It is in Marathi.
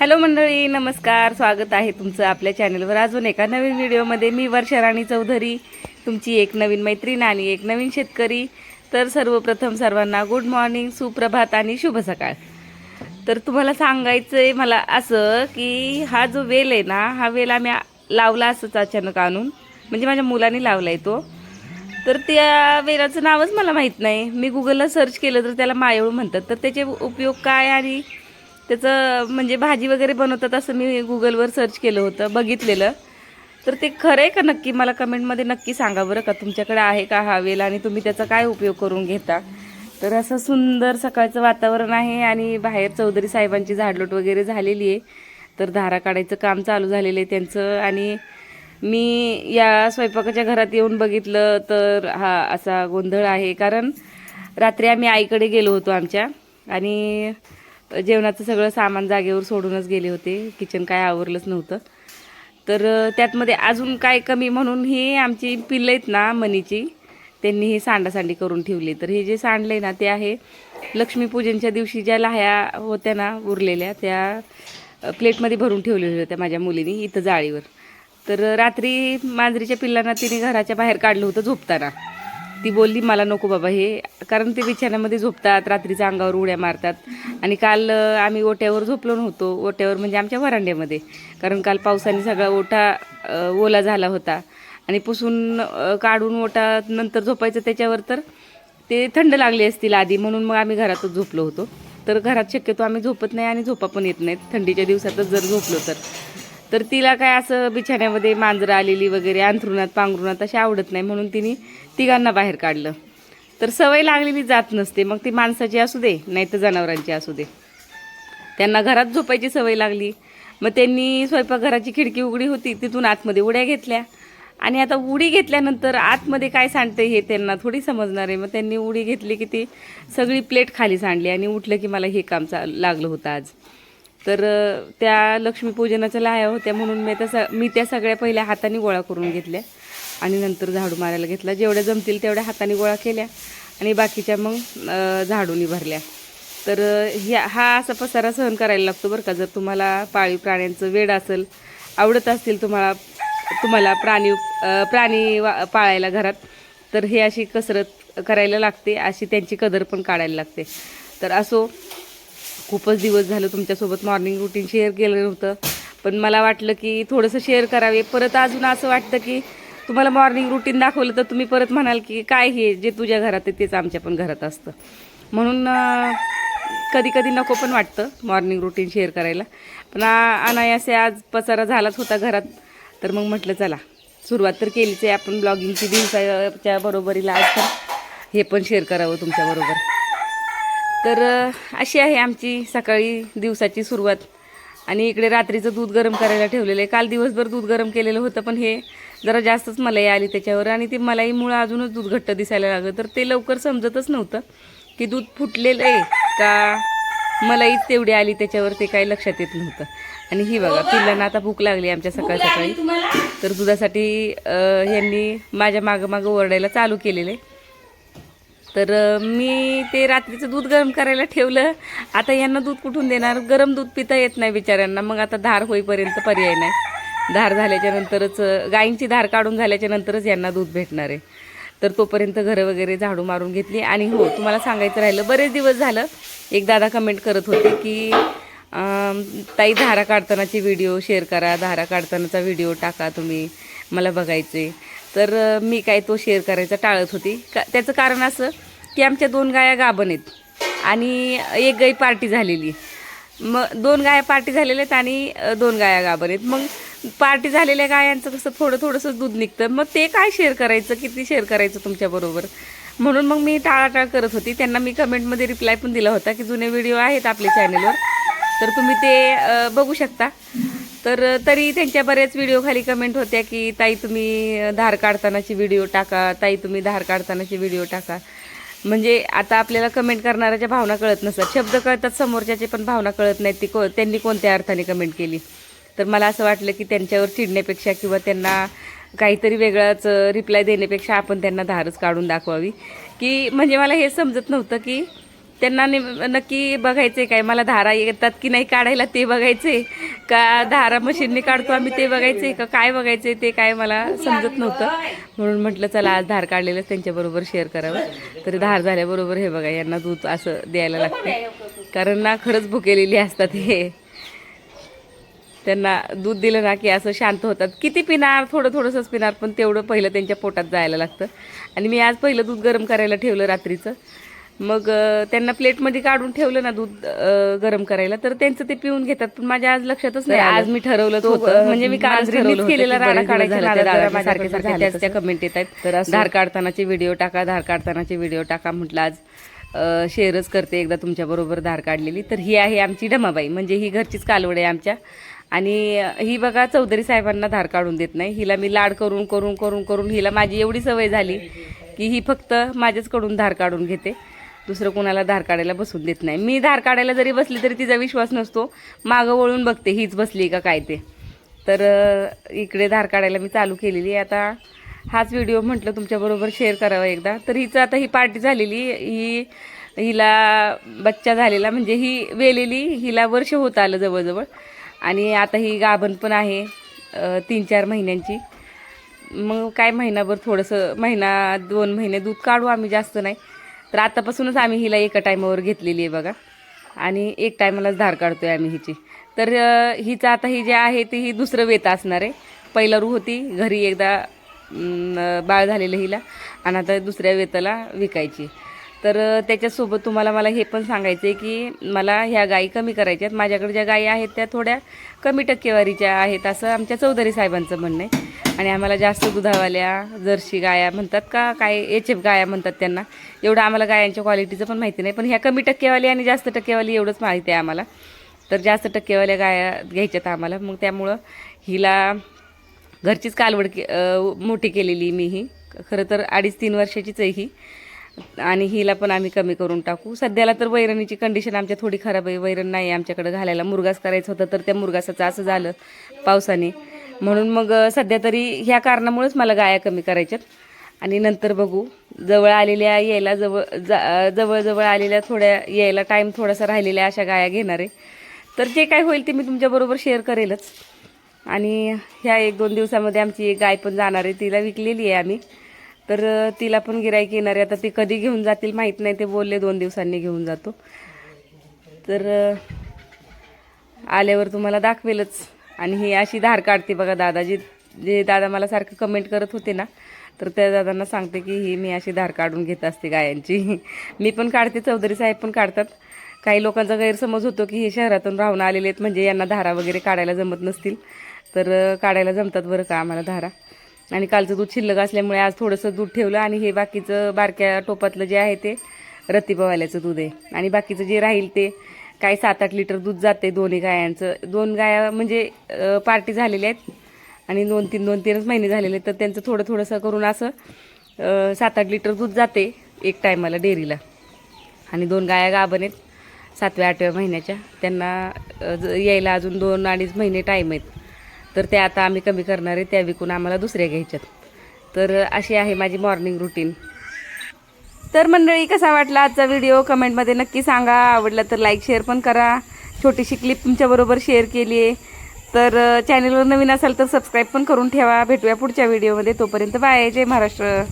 हॅलो मंडळी नमस्कार. स्वागत आहे तुमचं आपल्या चॅनलवर अजून एका नवीन व्हिडिओमध्ये मी वर्षा राणी चौधरी तुमची एक नवीन मैत्रीण आणि एक नवीन शेतकरी. तर सर्वप्रथम सर्वांना गुड मॉर्निंग सुप्रभात आणि शुभ सकाळ. तर तुम्हाला सांगायचं आहे मला असं की हा जो वेल आहे ना हा वेल आम्ही लावला असंच अचानक आणून. म्हणजे माझ्या मुलाने लावला आहे तो. तर त्या वेलाचं नावच मला माहीत नाही. मी गुगलला सर्च केलं तर त्याला मायळू म्हणतात. तर त्याचे उपयोग काय आणि त्याचं म्हणजे भाजी वगैरे बनवतात असं मी गुगलवर सर्च केलं होतं बघितलेलं. तर ते खरं आहे का नक्की? मला कमेंटमध्ये नक्की सांगा बरं का तुमच्याकडे आहे का हा वेल आणि तुम्ही त्याचा काय उपयोग करून घेता? तर असं सुंदर सकाळचं वातावरण आहे आणि बाहेर चौधरी साहेबांची झाडलोट वगैरे झालेली आहे. तर धारा काढायचं काम चालू झालेलं आहे त्यांचं आणि मी या स्वयंपाकाच्या घरात येऊन बघितलं तर हा असा गोंधळ आहे. कारण रात्री आम्ही आईकडे गेलो होतो आमच्या आणि जेवणाचं सगळं सामान जागेवर सोडूनच गेले होते. किचन काय आवरलंच नव्हतं. तर त्यातमध्ये अजून काय कमी म्हणून ही आमची पिल्लं आहेत ना मनीची त्यांनी ही सांडासांडी करून ठेवली. तर हे जे सांडले ना ते आहे लक्ष्मीपूजनच्या दिवशी ज्या लाह्या होत्या ना उरलेल्या त्या प्लेटमध्ये भरून ठेवलेल्या होत्या माझ्या मुलीने इथं जाळीवर. तर रात्री मांजरीच्या पिल्लांना तिने घराच्या बाहेर काढलं होतं झोपताना. ती बोलली मला नको बाबा हे. कारण ते बिछाण्यामध्ये झोपतात रात्रीच्या अंगावर उड्या मारतात. आणि काल आम्ही ओट्यावर झोपलो नव्हतो. ओट्यावर म्हणजे आमच्या वरांड्यामध्ये. कारण काल पावसाने सगळा ओठा ओला झाला होता. आणि पुसून काढून ओटा नंतर झोपायचं त्याच्यावर तर ते थंड लागले असतील आधी. म्हणून मग आम्ही घरातच झोपलो होतो. तर घरात शक्यतो आम्ही झोपत नाही आणि झोपा पण येत नाहीत. थंडीच्या दिवसातच जर झोपलो तर. तर तिला काय असं बिछाण्यामध्ये मांजरं आलेली वगैरे अंथरुणात पांघरुणात अशी आवडत नाही म्हणून तिने तिघांना बाहेर काढलं. तर सवय लागलेली जात नसते. मग ती माणसाची असू दे नाही तर जनावरांची असू दे. त्यांना घरात झोपायची सवय लागली. मग त्यांनी स्वयंपाकघराची खिडकी उघडी होती तिथून आतमध्ये उड्या घेतल्या. आणि आता उडी घेतल्यानंतर आतमध्ये काय सांडते हे त्यांना थोडी समजणार आहे. मग त्यांनी उडी घेतली की ती सगळी प्लेट खाली सांडली आणि उठलं की मला हे काम चा लागलं होतं आज. तर त्या लक्ष्मीपूजनाच्या लाया होत्या म्हणून मी तसं मी त्या सगळ्या पहिल्या हाताने गोळा करून घेतल्या. आणि नंतर झाडू मारायला घेतला. जेवढ्या जमतील तेवढ्या हाताने गोळा केल्या. आणि बाकीच्या मग झाडूनी भरल्या. तर ह्या हा असा पसारा सहन करायला लागतो बरं का. जर तुम्हाला पाळीव प्राण्यांचं वेड असेल आवडत असतील तुम्हाला तुम्हाला प्राणी प्राणी वा- पाळायला घरात तर हे अशी कसरत करायला लागते. अशी त्यांची कदर पण काढायला लागते. तर असो खूपच दिवस झालं तुमच्यासोबत मॉर्निंग रुटीन शेअर केलं नव्हतं. पण मला वाटलं की थोडंसं शेअर करावे. परत अजून असं वाटतं की तुम्हाला मॉर्निंग रुटीन दाखवलं तर तुम्ही परत म्हणाल की काय हे जे तुझ्या घरात आहे तेच आमच्या पण घरात असतं. म्हणून कधी कधी नको पण वाटतं मॉर्निंग रुटीन शेअर करायला. पण अनायासे आज पसारा झालाच होता घरात. तर मग म्हटलं चला सुरुवात तर केलीच आहे. आपण ब्लॉगिंगची दिवसाच्या बरोबरीला आज पण हे पण शेअर करावं तुमच्याबरोबर तर अशी आहे आमची सकाळी दिवसाची सुरुवात. आणि इकडे रात्रीचं दूध गरम करायला ठेवलेलं आहे. काल दिवसभर दूध गरम केलेलं होतं पण हे जरा जास्तच मलाई आली त्याच्यावर. आणि ती मलाईमुळं अजूनच दूध घट्ट दिसायला लागलं. तर ते लवकर समजतच नव्हतं की दूध फुटलेलं आहे का मलाईच तेवढी आली त्याच्यावर ते काही लक्षात येत नव्हतं. आणि ही बघा पिल्लांना आता भूक लागली आमच्या सकाळ सकाळी. तर दुधासाठी यांनी माझ्या मागं मागं ओरडायला चालू केलेलं आहे. तर मी ते रात्रीचं दूध गरम करायला ठेवलं. आता यांना दूध कुठून देणार? गरम दूध पिता येत नाही बिचाऱ्यांना. मग आता धार होईपर्यंत पर्याय नाही. धार झाल्याच्या नंतरच धार काढून झाल्याच्या नंतरच यांना दूध भेटणार आहे. तर तोपर्यंत घरं वगैरे झाडू मारून घेतली. आणि हो तुम्हाला सांगायचं राहिलं बरेच दिवस झालं एक दादा कमेंट करत होते की ताई धारा काढतानाची व्हिडिओ शेअर करा धारा काढतानाचा व्हिडिओ टाका तुम्ही. मला बघायचे तर मी काय तो शेअर करायचा टाळत होती. का त्याचं कारण असं की आमच्या दोन गाया गाभण आहेत आणि एक गाई पार्टी झालेली. मग दोन गाया पार्टी झालेल्या आहेत आणि दोन गाया गाभण आहेत. मग पार्टी झालेल्या गायांचं कसं थोडं थोडंसं दूध निघतं. मग ते काय शेअर करायचं? किती शेअर करायचं तुमच्याबरोबर म्हणून मग मी टाळाटाळ करत होती. त्यांना मी कमेंटमध्ये रिप्लाय पण दिला होता की जुने व्हिडिओ आहेत आपल्या चॅनलवर तर तुम्ही ते बघू शकता. तर तरी त्यांच्या बऱ्याच व्हिडिओ खाली कमेंट होत्या की ताई तुम्ही धार काढतानाची व्हिडिओ टाका. ताई तुम्ही धार काढतानाची व्हिडिओ टाका. म्हणजे आता आपल्याला कमेंट करणाऱ्याच्या भावना कळत नसतात. शब्द कळतात समोरच्याचे पण भावना कळत नाहीत. ती को त्यांनी कोणत्या अर्थाने कमेंट केली? तर मला असं वाटलं की त्यांच्यावर चिडण्यापेक्षा किंवा त्यांना काहीतरी वेगळाच रिप्लाय देण्यापेक्षा आपण त्यांना धारच काढून दाखवावी. की म्हणजे मला हे समजत नव्हतं की त्यांना नक्की बघायचे काय मला धारा येतात की नाही काढायला ते बघायचे का धारा मशीनने काढतो आम्ही ते बघायचे का काय बघायचे ते काय मला समजत नव्हतं. म्हणून म्हटलं चला आज धार काढलेलं त्यांच्याबरोबर शेअर करावं. तरी धार झाल्याबरोबर हे बघा यांना दूध असं द्यायला लागते कारण ना खरंच भुकेलेली असतात हे. त्यांना दूध दिलं ना की असं शांत होतात. किती पिणार थोडं थोडंसंच पिणार पण तेवढं पहिलं त्यांच्या पोटात जायला लागतं. आणि मी आज पहिलं दूध गरम करायला ठेवलं रात्रीचं. मग त्यांना प्लेटमध्ये काढून ठेवलं ना दूध गरम करायला तर त्यांचं ते पिऊन घेतात. पण माझ्या आज लक्षातच नाही आज मी ठरवलं होतं. म्हणजे मी काल केलेला राडा काढायचा सारखे सारखे त्याच त्या कमेंट येत आहेत. तर धार काढतानाचे व्हिडिओ टाका धार काढतानाचे व्हिडिओ टाका म्हटलं आज शेअरच करते एकदा तुमच्याबरोबर धार काढलेली. तर ही आहे आमची डमाबाई म्हणजे ही घरचीच कालवड आहे आमच्या. आणि ही बघा चौधरी साहेबांना धार काढून देत नाही. हिला मी लाड करून करून करून करून हिला माझी एवढी सवय झाली की ही फक्त माझ्याचकडून धार काढून घेते. दुसरं कोणाला धार काढायला बसून देत नाही. मी धार काढायला जरी बसली तरी तिचा विश्वास नसतो. मागं वळून बघते हीच बसली का काय ते. तर इकडे धार काढायला मी चालू केलेली आहे. आता हाच व्हिडिओ म्हटलं तुमच्याबरोबर शेअर करावा एकदा. तर हिचं आता ही पार्टी झालेली ही हिला बच्चा झालेला म्हणजे ही वेलेली हिला वर्ष होत आलं जवळजवळ. आणि आता ही गाभण पण आहे तीन चार महिन्यांची. मग काय महिनाभर थोडंसं महिना दोन महिने दूध काढू आम्ही जास्त नाही. तर आतापासूनच आम्ही हिला एका टायमावर घेतलेली आहे बघा. आणि एक टायमालाच धार काढतो आहे आम्ही हिची. तर हिचं आता ही जे आहे ती ही दुसरं वेत असणार आहे. पहिला रू होती घरी एकदा बाळ झालेलं हिला. आणि आता दुसऱ्या वेताला विकायची. तर त्याच्यासोबत तुम्हाला मला हे पण सांगायचं आहे की मला ह्या गायी कमी करायच्या आहेत. माझ्याकडे ज्या गायी आहेत त्या थोड्या कमी टक्केवारीच्या आहेत असं आमच्या चौधरी साहेबांचं म्हणणं आहे. आणि आम्हाला जास्त दुधावाल्या जर्सी गाया म्हणतात का काय एच एफ गाया म्हणतात त्यांना. एवढं आम्हाला गायांच्या क्वालिटीचं पण माहिती नाही पण ह्या कमी टक्केवाली आणि जास्त टक्केवाली एवढंच माहिती आहे आम्हाला. तर जास्त टक्केवाल्या गाया घ्यायच्यात आम्हाला. मग त्यामुळं हिला घरचीच कालवड के मोठी केलेली मी ही. खरं तर अडीच तीन वर्षाचीच आहे ही. आणि हिला पण आम्ही कमी करून टाकू. सध्याला तर वैरणीची कंडिशन आमच्या थोडी खराब आहे. वैरण नाही आमच्याकडे घालायला. मुरगास करायचं होतं तर त्या मुरगासाचं असं झालं पावसाने. म्हणून मग सध्या तरी ह्या कारणामुळेच मला गाया कमी करायच्यात. आणि नंतर बघू. जवळ आलेल्या यायला जवळ जा जवळजवळ आलेल्या थोड्या यायला टाईम थोडासा राहिलेल्या अशा गाया घेणार. आहे तर जे काय होईल ते मी तुमच्याबरोबर शेअर करेलच. आणि ह्या एक दोन दिवसामध्ये आमची एक गाय पण जाणार आहे. तिला विकलेली आहे आम्ही. तर तिला पण गिराईक येणार. आहे आता ती कधी घेऊन जातील माहीत नाही. ते बोलले दोन दिवसांनी घेऊन जातो. तर आल्यावर तुम्हाला दाखवेलच. आणि ही अशी धार काढते बघा दादा जे जे दादा मला सारखं कमेंट करत होते ना तर त्या दादांना सांगते की ही मी अशी धार काढून घेत असते गायांची. मी पण काढते. चौधरी साहेब पण काढतात. काही लोकांचा गैरसमज होतो की हे शहरातून राहून आलेले आहेत. म्हणजे यांना धारा वगैरे काढायला जमत नसतील. तर काढायला जमतात बरं का आम्हाला धारा. आणि कालचं दूध शिल्लक असल्यामुळे आज थोडंसं दूध ठेवलं आणि हे बाकीचं बारक्या टोपातलं जे आहे ते रत्तीबवाल्याचं दूध आहे. आणि बाकीचं जे राहील ते काही सात आठ लिटर दूध जाते दोन्ही गायांचं. दोन गाया म्हणजे पार्टी झालेल्या आहेत आणि दोन तीन दोन तीनच महिने झालेले आहेत. तर त्यांचं थोडं थोडंसं करून असं सात आठ लिटर दूध जाते एक टायमाला डेअरीला. आणि दोन गाया गाभण आहेत. सातव्या आठव्या महिन्याच्या. त्यांना ज- यायला अजून दोन अडीच महिने टाईम आहेत. तर त्या आता आम्ही कमी करणार आहे त्या विकून आम्हाला दुसऱ्या घ्यायच्यात. तर अशी आहे माझी मॉर्निंग रुटीन तर मंडळी कसा वाटला आजचा व्हिडिओ कमेंटमध्ये नक्की सांगा. आवडला तर लाईक शेअर पण करा. छोटीशी क्लिप तुमच्याबरोबर शेअर केली आहे. तर चॅनलवर नवीन असाल तर सबस्क्राईब पण करून ठेवा. भेटूया पुढच्या व्हिडिओमध्ये तोपर्यंत बाय जय महाराष्ट्र.